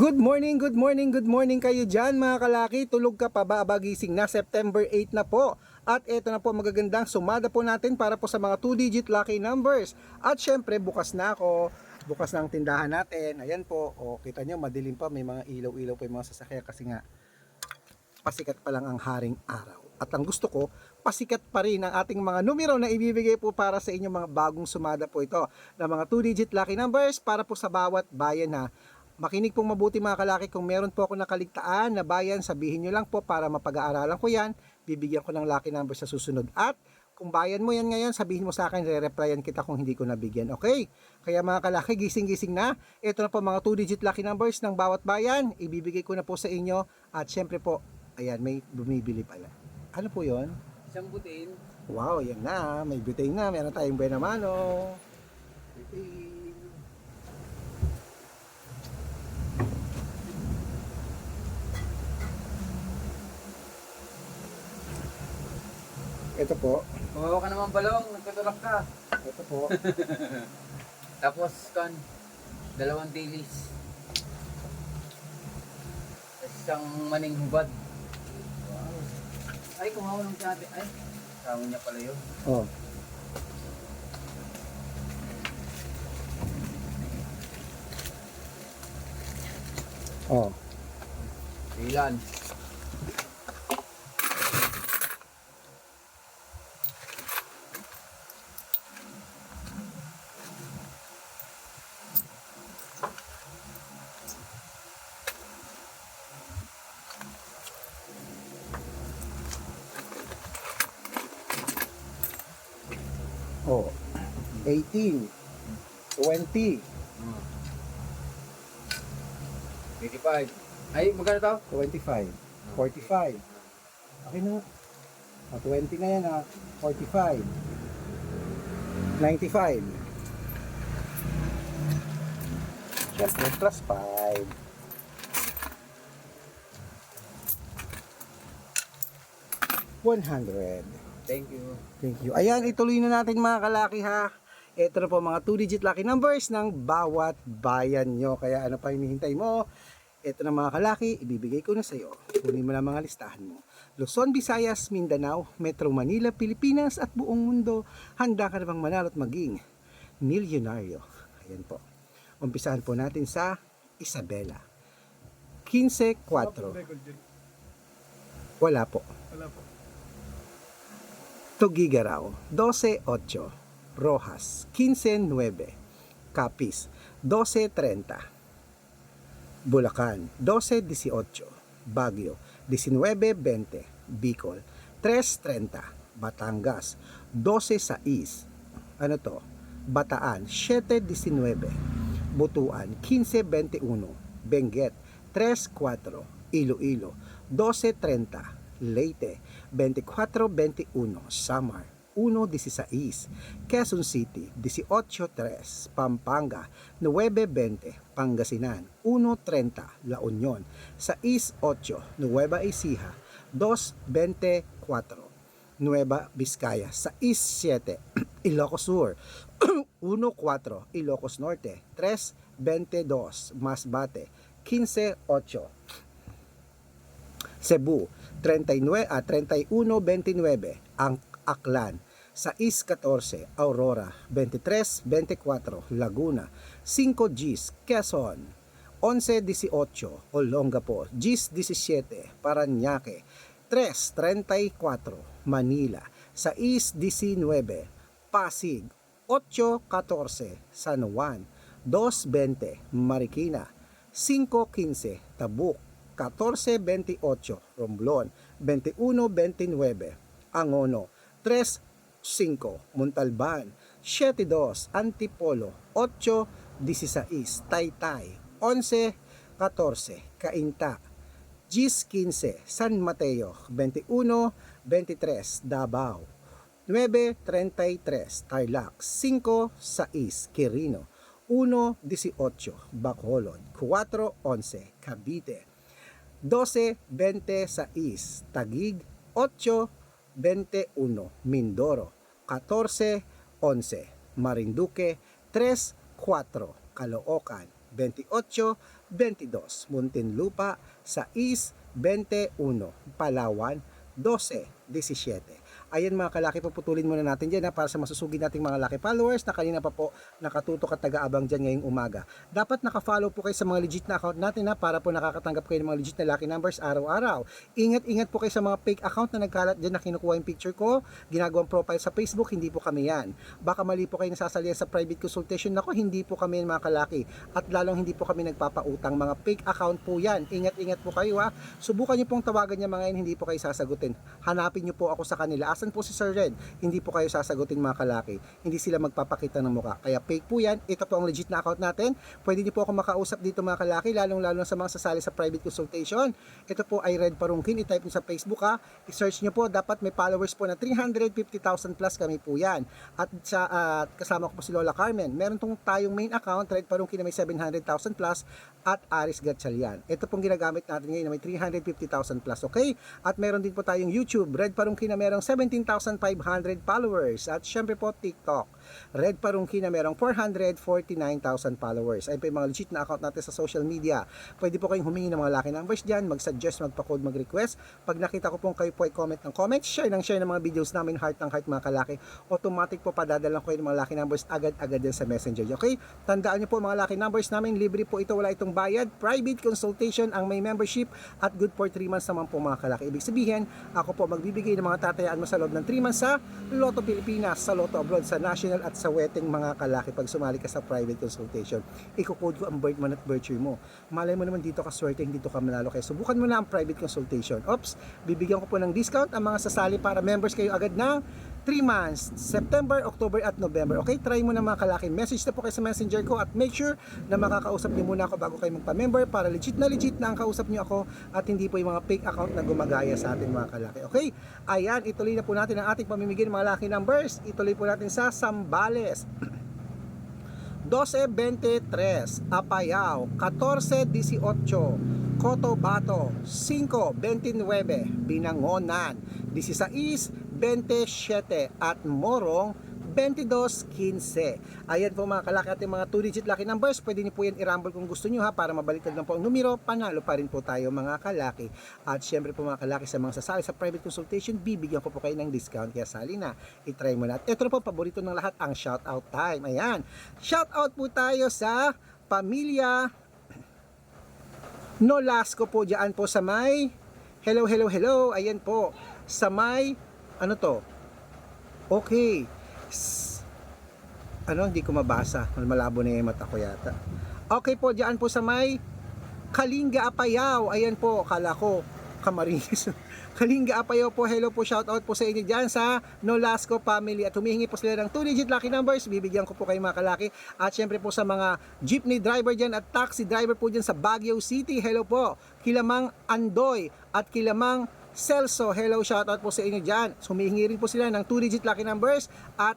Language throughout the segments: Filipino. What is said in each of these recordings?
Good morning, good morning, good morning kayo dyan mga kalaki. Tulog ka pa ba? Bagising na September 8 na po. At ito na po magagandang sumada po natin para po sa mga 2-digit lucky numbers. At syempre bukas na ako. Bukas na ang tindahan natin. Ayan po. O kita nyo madilim pa. May mga ilaw-ilaw pa yung mga sasakyan kasi nga pasikat pa lang ang haring araw. At ang gusto ko, pasikat pa rin ang ating mga numero na ibibigay po para sa inyong mga bagong sumada po ito na mga 2-digit lucky numbers para po sa bawat bayan na Makinig pong mabuti mga kalaki kung meron po ako nakaligtaan na bayan, sabihin nyo lang po para mapag-aaralan ko yan. Bibigyan ko ng lucky number sa susunod. At kung bayan mo yan ngayon, sabihin mo sa akin, re-replyan kita kung hindi ko nabigyan. Okay? Kaya mga kalaki, gising-gising na. Ito na po mga 2-digit lucky numbers ng bawat bayan. Ibibigay ko na po sa inyo. At syempre po, ayan, may bumibili pala. Ano po yon? Isang butin. Wow, yan na. May butane na. Meron tayong buena mano. Butane. Ito po. Kumawa ka naman balong, nagtutulak ka. Ito po. Tapos kan, dalawang. Tapos isang maning hubad. Wow. Ay, kumawa ng sabi. Ay, kasama niya pala yun. Oh. Oh. Ilan? Oh. 18. 20. Hmm. 85. Ay, magkano to? 25. 45. Okay na. Ah, 20 na yan ah. 45. 95. Siyempre, plus 5. One hundred. Thank you. Thank you. Ayan, ituloy na natin mga kalaki ha. Ito na po mga 2-digit lucky numbers ng bawat bayan nyo. Kaya ano pa hinihintay mo? Ito na mga kalaki, ibibigay ko na sa iyo. Kunin mo na mga listahan mo. Luzon, Visayas, Mindanao, Metro Manila, Pilipinas at buong mundo. Handa ka na bang manalo at maging milyonaryo? Ayan po. Umpisahan po natin sa Isabela. 15-4. Wala po. Wala po. Tugigaraw, 12.8. Rojas, 15.9. Capiz, 12.30. Bulacan, 12.18. Baguio, 19.20. Bicol, 3.30. Batangas, 12.6. Ano to? Bataan, 7.19. Butuan, 15.21. Benguet, 3.4. Iloilo, 12.30. Leyte, 24-21, Samar, 1-16, Quezon City, 18-3, Pampanga, 9-20, Pangasinan, 1-30, La Union, 6-8, Nueva Ecija, 2-24, Nueva Vizcaya, 6-7, Ilocos Sur, 1-4, Ilocos Norte, 3-22, Masbate, 15-8, Cebu, 39 at 31-29 ang Aklan. 6-14 Aurora, 23-24 Laguna, 5 Gis Quezon, 11-18 Olongapo, Gis 17 Paranaque, 3-34 Manila, 6-19 Pasig, 8-14 San Juan, 2-20 Marikina, 5-15 Tabuk, 14-28 Romblon, 21-29 Angono, 3-5 Montalban, 7-2 Antipolo, 8-16 Taytay, 11-14 Cainta, 10-15 San Mateo, 21-23 Davao, 9.33 Tarlac, 5.6 Quirino, 1.18 Bacolod, 4.11 Cavite, 12.26 Tagig, 8.21 Mindoro, 14.11 Marinduque, 3.4 Caloocan, 28, 22. Muntinlupa, 6, 21. Palawan, 12, 17. Ayan mga kalaki, puputulin muna natin dyan ha, para sa masusugid nating mga laki followers na kanina pa po nakatutok at taga-abang dyan ngayong umaga. Dapat nakafollow po kayo sa mga legit na account natin ha, para po nakakatanggap kayo ng mga legit na lucky numbers araw-araw. Ingat-ingat po kayo sa mga fake account na nagkalat dyan na kinukuha yung picture ko, ginagawang profile sa Facebook, hindi po kami yan. Baka mali po kayo nasasalihan sa private consultation ako, hindi po kami yan mga kalaki. At lalong hindi po kami nagpapautang, mga fake account po yan. Ingat-ingat po kayo ha. Subukan niyo pong tawagan niya mga yan, hindi po kayo sasagutin. Hanapin niyo po ako sa kanila. Asan po si Sir Red? Hindi po kayo sasagutin mga kalaki. Hindi sila magpapakita ng mukha. Kaya fake po yan. Ito po ang legit na account natin. Pwede niyo po ako makausap dito mga kalaki, lalong-lalo sa mga sasali sa private consultation. Ito po ay Red Parungkin. I-type niyo sa Facebook ha. I-search niyo po. Dapat may followers po na 350,000 plus kami po yan. At sa at kasama ko po si Lola Carmen. Meron tong tayong main account, Red Parungkin na may 700,000 plus at Aris Gatchalian. Ito pong ginagamit natin ngayon na may 350,000 plus, okay? At meron din po tayong YouTube, Red Parungkin na merong 17,500 followers. At syempre po TikTok, Red Parungkin na merong 449,000 followers. Ayun po yung mga legit na account natin sa social media. Pwede po kayong humingi ng mga lucky numbers dyan, mag-suggest, magpa-code, mag-request. Pag nakita ko pong kayo po ay comment ng comment, share ng share ng mga videos namin, heart ng heart mga kalaki. Automatic po padadalan ko kayo ng mga lucky numbers agad-agad din sa messenger. Okay? Tandaan niyo po mga lucky numbers namin, libre po ito, wala itong bayad. Private consultation ang may membership at good for 3 months naman po mga kalaki. Ibig sabihin, ako po magbibigay ng mga tatayaan mo sa loob ng 3 months sa Lotto Pilipinas, sa Lotto Abroad, sa National at sa wedding mga kalaki pag sumali ka sa private consultation. Iko-code ko ang birth month at birth year mo. Malay mo naman dito ka swerte, dito ka manalo kaya subukan mo na ang private consultation. Oops, bibigyan ko po ng discount ang mga sasali para members kayo agad ng 3 months, September, October at November. Okay, try mo na mga kalaki. Message na po kayo sa messenger ko at make sure na makakausap niyo muna ako bago kayo magpa-member para legit na legit na ang kausap niyo ako at hindi po yung mga fake account na gumagaya sa atin mga kalaki. Okay? Ayan, ituloy na po natin ang ating pamimigay ng mga lucky numbers. Ituloy po natin sa Sambales. 12.23, Apayao, 14.18, Cotabato, 5.29, Binangonan, 16.27, at Morong, 22.15. Ayan po mga kalaki ating mga 2-digit lucky numbers. Pwede niyo po yan i-rumble kung gusto niyo ha para mabaliktad lang po ang numero. Panalo pa rin po tayo mga kalaki. At syempre po mga kalaki sa mga sasali sa private consultation, bibigyan ko po kayo ng discount. Kaya sali na, i-try mo na. At ito po, paborito ng lahat, ang shout out time. Ayan. Shout out po tayo sa pamilya Nolasco po dyan po sa may Hello, hello, hello. Ayan po. Sa may ano to? Okay. S- ano, hindi ko mabasa. Malabo na yung mata ko yata. Okay po, diyan po sa may Kalinga Apayao. Ayan po, kala ko Camarines. Kalinga Apayao po, hello po, shout out po sa inyo dyan sa Nolasco family. At humihingi po sila ng 2-digit lucky numbers. Bibigyan ko po kayo mga kalaki. At syempre po sa mga jeepney driver dyan at taxi driver po dyan sa Baguio City. Hello po. Kilamang Andoy at Kilamang Celso, hello, shoutout po sa inyo dyan. Humihingi rin po sila ng 2-digit lucky numbers at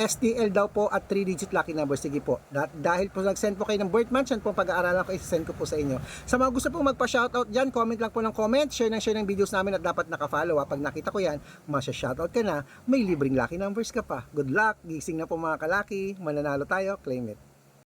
STL daw po at 3-digit lucky numbers. Sige po. Da- dahil po nag-send po kayo ng birth month, yan po pag-aaralan ko, isi-send ko po sa inyo. Sa mga gusto pong magpa-shoutout dyan, comment lang po ng comment, share ng share ng videos namin at dapat naka-follow. ha. Pag nakita ko yan, masya-shoutout ka na, may libreng lucky numbers ka pa. Good luck, gising na po mga kalaki, mananalo tayo, claim it.